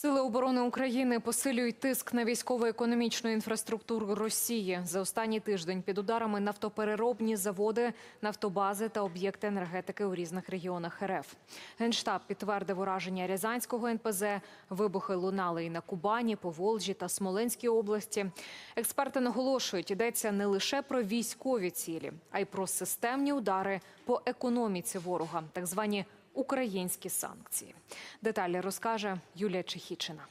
Сили оборони України посилюють тиск на військово-економічну інфраструктуру Росії. За останній тиждень під ударами нафтопереробні заводи, нафтобази та об'єкти енергетики у різних регіонах РФ. Генштаб підтвердив ураження Рязанського НПЗ. Вибухи лунали і на Кубані, Поволжі та Смоленській області. Експерти наголошують, йдеться не лише про військові цілі, а й про системні удари по економіці ворога, так звані українські санкції. Деталі розкаже Юлія Чехічина.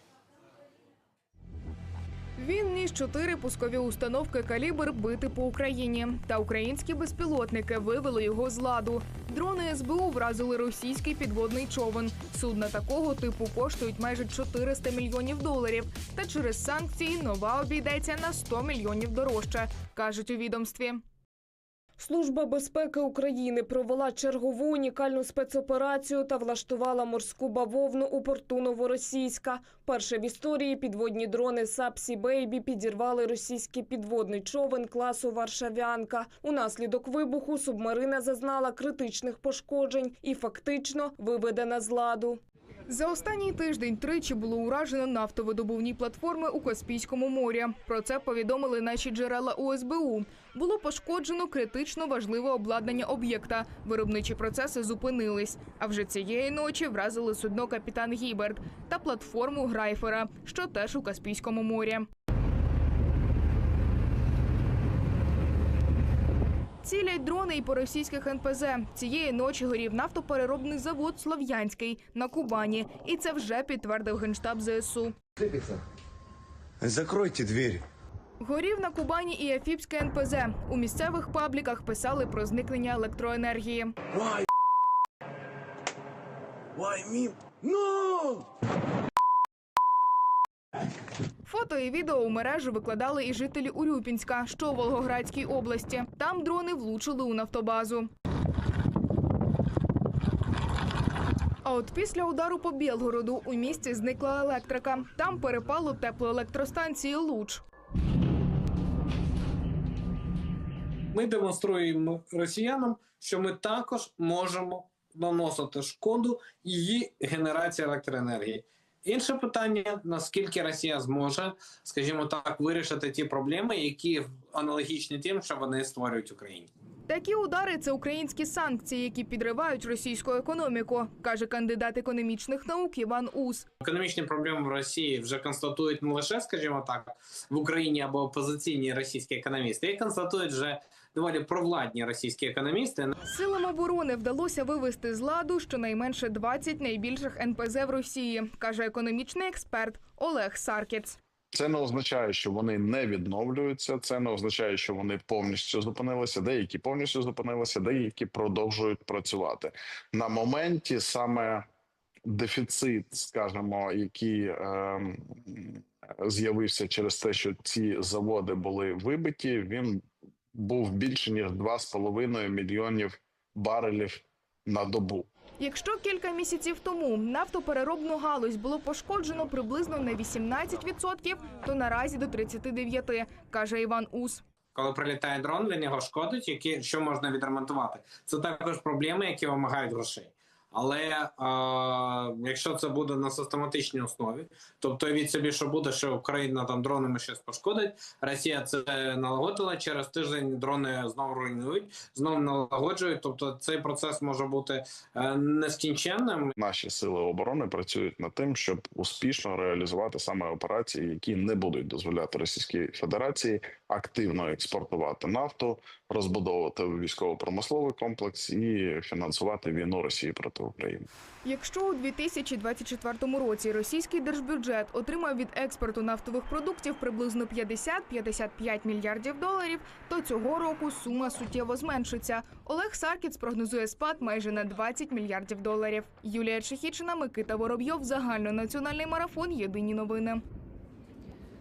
Він ніс чотири пускові установки калібр бити по Україні. Та українські безпілотники вивели його з ладу. Дрони СБУ вразили російський підводний човен. Судна такого типу коштують майже 400 мільйонів доларів. Та через санкції нова обійдеться на 100 мільйонів дорожче, кажуть у відомстві. Служба безпеки України провела чергову унікальну спецоперацію та влаштувала морську бавовну у порту Новоросійська. Перше в історії підводні дрони Сапсі Бейбі підірвали російський підводний човен класу Варшавянка. Унаслідок вибуху субмарина зазнала критичних пошкоджень і фактично виведена з ладу. За останній тиждень тричі було уражено нафтовидобувні платформи у Каспійському морі. Про це повідомили наші джерела УСБУ. Було пошкоджено критично важливе обладнання об'єкта. Виробничі процеси зупинились. А вже цієї ночі вразили судно капітан Гіберт та платформу Грайфера, що теж у Каспійському морі. Цілять дрони і по російських НПЗ. Цієї ночі горів нафтопереробний завод Слов'янський на Кубані. І це вже підтвердив генштаб ЗСУ. Закройте дверь. Горів на Кубані і Афіпське НПЗ. У місцевих пабліках писали про зникнення електроенергії. Why? Why me? No! Фото і відео у мережу викладали і жителі Урюпінська, що у Волгоградській області. Там дрони влучили у нафтобазу. А от після удару по Білгороду у місті зникла електрика. Там перепало теплоелектростанції Луч. Ми демонструємо росіянам, що ми також можемо наносити шкоду її генерації електроенергії. Інше питання: наскільки Росія зможе, скажімо так, вирішити ті проблеми, які аналогічні тим, що вони створюють Україні. Такі удари це українські санкції, які підривають російську економіку, каже кандидат економічних наук Іван Ус. Економічні проблеми в Росії вже констатують не лише, скажімо так, в Україні або опозиційні російські економісти, і констатують вже доволі провладні російські економісти. Силам оборони вдалося вивести з ладу щонайменше 20 найбільших НПЗ в Росії, каже економічний експерт Олег Саркіц. Це не означає, що вони не відновлюються. Це не означає, що вони повністю зупинилися. Деякі повністю зупинилися, деякі продовжують працювати на моменті. Саме дефіцит, скажімо, який е, з'явився через те, що ці заводи були вибиті. Він був більше ніж 2,5 мільйонів барелів на добу. Якщо кілька місяців тому нафтопереробну галузь було пошкоджено приблизно на 18%, то наразі до 39%, каже Іван Ус. Коли прилітає дрон, він його шкодить, які що можна відремонтувати. Це також проблеми, які вимагають грошей. Але е, якщо це буде на систематичній основі, тобто від собі, що буде, що Україна там дронами щось пошкодить, Росія це налагодила. Через тиждень дрони знову руйнують, знову налагоджують. Тобто цей процес може бути е, нескінченним. Наші сили оборони працюють над тим, щоб успішно реалізувати саме операції, які не будуть дозволяти Російській Федерації активно експортувати нафту, розбудовувати військово-промисловий комплекс і фінансувати війну Росії проти України. Якщо у 2024 році російський держбюджет отримав від експорту нафтових продуктів приблизно 50-55 мільярдів доларів, то цього року сума суттєво зменшиться. Олег Саркіц прогнозує спад майже на 20 мільярдів доларів. Юлія Чехічина, Микита Воробйов, загальнонаціональний марафон. Єдині новини.